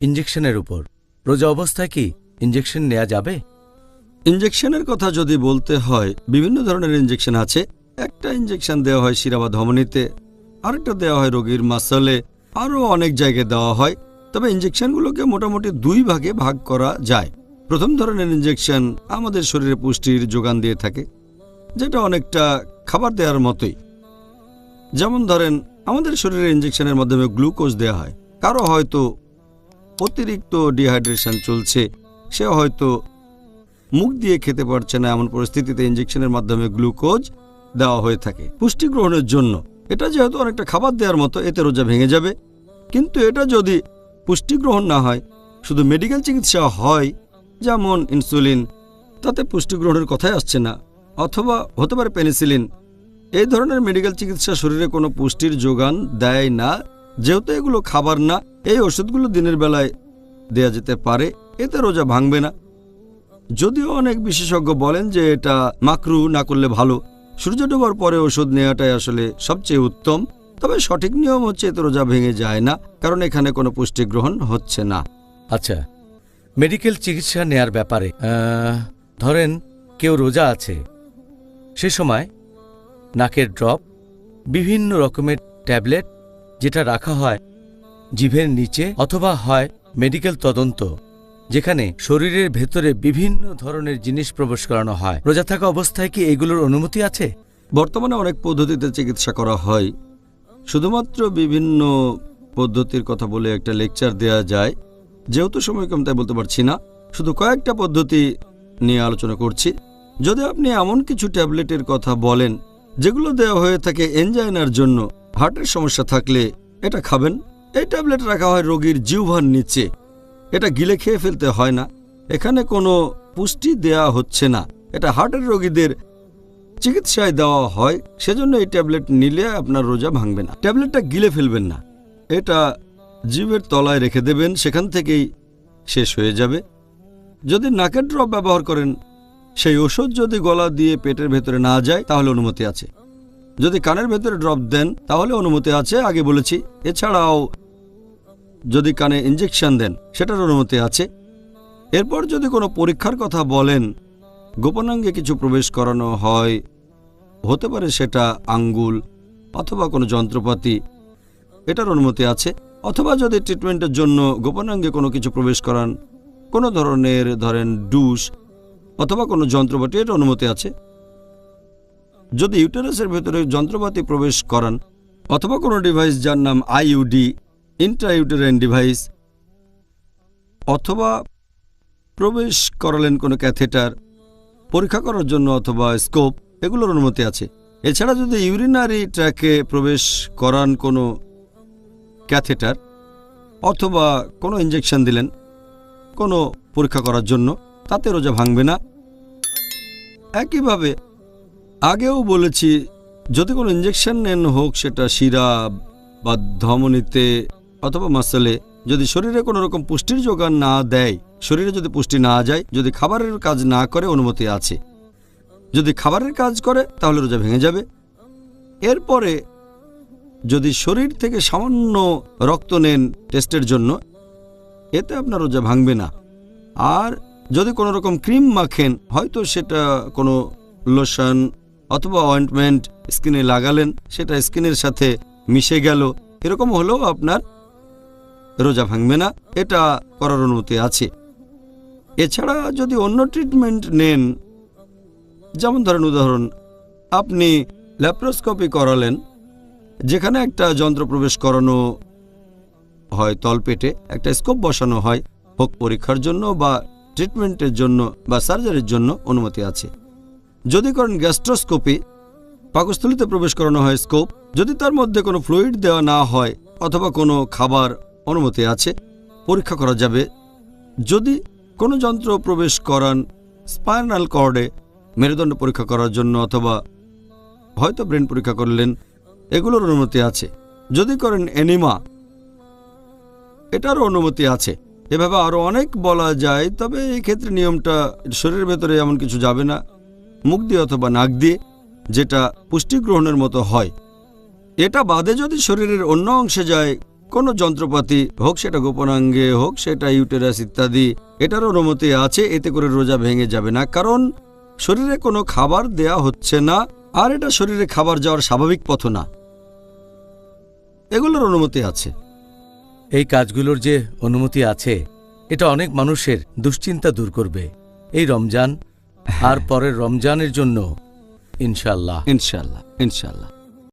ইঞ্জেকশনের উপর। রোজা অবস্থায় কি ইঞ্জেকশন নেওয়া যাবে? ইঞ্জেকশনের কথা যদি বলতে হয়, বিভিন্ন ধরনের ইঞ্জেকশন আছে। একটা ইঞ্জেকশন দেওয়া হয় শিরা বা ধমনীতে, আরেকটা দেওয়া হয় রোগীর মাসলে, আরও অনেক জায়গায় দেওয়া হয়। তবে ইঞ্জেকশনগুলোকে মোটামুটি দুই ভাগে ভাগ করা যায়। প্রথম ধরনের ইঞ্জেকশন আমাদের শরীরে পুষ্টির যোগান দিয়ে থাকে, যেটা অনেকটা খাবার দেওয়ার মতোই। যেমন ধরেন, আমাদের শরীরে ইঞ্জেকশনের মাধ্যমে গ্লুকোজ দেওয়া হয়। কারও হয়তো অতিরিক্ত ডিহাইড্রেশন চলছে। সে হয়তো মুখ দিয়ে খেতে পারছে না এমন পরিস্থিতিতে ইঞ্জেকশনের মাধ্যমে গ্লুকোজ দেওয়া হয়ে থাকে। পুষ্টি গ্রহণের জন্য এটা যেহেতু অনেকটা খাবার দেওয়ার মতো, এতে রোজা ভেঙে যাবে। কিন্তু এটা যদি পুষ্টি গ্রহণ না হয়, শুধু মেডিকেল চিকিৎসা হয়, যেমন ইনসুলিন তাতে পুষ্টি গ্রহণের কথাই আসছে না, অথবা হতে পারে পেনিসিলিন এই ধরনের মেডিকেল চিকিৎসা শরীরে কোনো পুষ্টির যোগান দেয় না। যেহেতু এগুলো খাবার না, এই ওষুধগুলো দিনের বেলায় দেয়া যেতে পারে, এতে রোজা ভাঙবে না। যদিও অনেক বিশেষজ্ঞ বলেন যে এটা মাকরু না করলে ভালো। সূর্য ডোবার পরে ওষুধ নেওয়াটাই আসলে সবচেয়ে উত্তম, তবে সঠিক নিয়ম হচ্ছে এতে রোজা ভেঙে যায় না, কারণ এখানে কোনো পুষ্টি গ্রহণ হচ্ছে না। আচ্ছা মেডিকেল চিকিৎসা নেয়ার ব্যাপারে ধরেন কেউ রোজা আছে, সে সময় নাকের ড্রপ, বিভিন্ন রকমের ট্যাবলেট যেটা রাখা হয় জিভের নিচে অথবা হয় মেডিকেল তদন্ত, যেখানে শরীরের ভেতরে বিভিন্ন ধরনের জিনিস প্রবেশ করানো হয়। রোজা থাকা অবস্থায় কি এগুলোর অনুমতি আছে? বর্তমানে অনেক পদ্ধতিতে চিকিৎসা করা হয়। শুধুমাত্র বিভিন্ন পদ্ধতির কথা বলে একটা লেকচার দেয়া যায়। যেহেতু সময় কম, তাই বলতে পারছি না। শুধু কয়েকটা পদ্ধতি নিয়ে আলোচনা করছি। যদি আপনি এমন কিছু ট্যাবলেটের কথা বলেন, যেগুলো দেওয়া হয়ে থাকে এনজাইনার জন্য হার্টের সমস্যা থাকলে এটা খাবেন। এই ট্যাবলেট রাখা হয় রোগীর জিহ্বার নিচে। এটা গিলে খেয়ে ফেলতে হয় না। এখানে কোনো পুষ্টি দেয়া হচ্ছে না। এটা হার্টের রোগীদের চিকিৎসায় দেওয়া হয়। সেজন্য এই ট্যাবলেট নিলে আপনার রোজা ভাঙবে না। ট্যাবলেটটা গিলে ফেলবেন না। এটা জিভের তলায় রেখে দেবেন। সেখান থেকেই শেষ হয়ে যাবে। যদি নাকের ড্রপ ব্যবহার করেন, সেই ওষুধ যদি গলা দিয়ে পেটের ভেতরে না যায়, তাহলে অনুমতি আছে। যদি কানের ভেতরে ড্রপ দেন, তাহলে অনুমতি আছে, আগে বলেছি। এছাড়াও, যদি কানে ইঞ্জেকশন দেন, সেটার অনুমতি আছে। এরপর যদি কোনো পরীক্ষার কথা বলেন, গোপনাঙ্গে কিছু প্রবেশ করানো হয়। হতে পারে সেটা আঙ্গুল অথবা কোনো যন্ত্রপাতি, এটার অনুমতি আছে। অথবা যদি ট্রিটমেন্টের জন্য গোপনাঙ্গে কোনো কিছু প্রবেশ করান, কোনো ধরনের ধরেন ডুস অথবা কোনো যন্ত্রপাতি এর অনুমতি আছে। যদি ইউটেরাসের ভেতরে যন্ত্রপাতি প্রবেশ করান, অথবা কোনো ডিভাইস যার নাম আইইউডি ইন্ট্রাইউটেরাইন ডিভাইস অথবা প্রবেশ করালেন কোনো ক্যাথেটার পরীক্ষা করার জন্য অথবা স্কোপ এগুলোর অনুমতি আছে। এছাড়া যদি ইউরিনারি ট্র্যাকে প্রবেশ করান কোনো ক্যাথেটার অথবা কোনো ইঞ্জেকশন দিলেন, কোনো পরীক্ষা করার জন্য, তাতে রোজা ভাঙবে না। একইভাবে আগেও বলেছি, যদি কোনো ইঞ্জেকশন নেন হোক, সেটা শিরা বা ধমনীতে অথবা মাসেলে যদি শরীরে কোনো রকম পুষ্টির যোগান না দেয়, শরীরে যদি পুষ্টি না যায়, যদি খাবারের কাজ না করে, অনুমতি আছে। যদি খাবারের কাজ করে, তাহলে রোজা ভেঙে যাবে। এরপরে, যদি শরীর থেকে সামান্য রক্ত নেন টেস্টের জন্য, এতে আপনার রোজা ভাঙবে না। আর যদি কোনো রকম ক্রিম মাখেন, হয়তো সেটা কোনো লোশন অথবা অয়েন্টমেন্ট স্কিনে লাগালেন, সেটা স্কিনের সাথে মিশে গেল। এরকম হলেও আপনার রোজা ভাঙবে না, এটা করার অনুমতি আছে। এছাড়া যদি অন্য ট্রিটমেন্ট নেন, যেমন ধরেন উদাহরণ, আপনি ল্যাপ্রোস্কোপি করালেন, যেখানে একটা যন্ত্র প্রবেশ করানো হয় তলপেটে, একটা স্কোপ বসানো হয়, হোক পরীক্ষার জন্য বা ট্রিটমেন্টের জন্য বা সার্জারির জন্য অনুমতি আছে। যদি করেন গ্যাস্ট্রোস্কোপি, পাকস্থলিতে প্রবেশ করানো হয় স্কোপ, যদি তার মধ্যে কোনো ফ্লুইড দেওয়া না হয় অথবা কোনো খাবার অনুমতি আছে, পরীক্ষা করা যাবে। যদি কোনো যন্ত্র প্রবেশ করান স্পাইনাল কর্ডে, মেরুদণ্ড পরীক্ষা করার জন্য অথবা হয়তো ব্রেন পরীক্ষা করলেন, এগুলোর অনুমতি আছে। যদি করেন এনিমা, এটারও অনুমতি আছে। এভাবে আরও অনেক বলা যায়, তবে এই ক্ষেত্রে নিয়মটা শরীরের ভেতরে এমন কিছু যাবে না। মুখ দিয়ে অথবা নাক দিয়ে, যেটা পুষ্টি গ্রহণের মতো হয়। এটা বাদে যদি শরীরের অন্য অংশে যায়, কোনো যন্ত্রপাতি হোক সেটা গোপনাঙ্গে হোক, সেটা ইউটেরাস ইত্যাদি এটার অনুমতি আছে, এতে করে রোজা ভেঙে যাবে না। কারণ শরীরে কোনো খাবার দেয়া হচ্ছে না, আর এটা শরীরে খাবার যাওয়ার স্বাভাবিক পথ না। এগুলোর অনুমতি আছে। এই কাজগুলোর যে অনুমতি আছে, এটা অনেক মানুষের দুশ্চিন্তা দূর করবে। এই রমজান আর পরের রমজানের জন্য ইনশাল্লাহ ইনশাল্লাহ ইনশাল্লাহ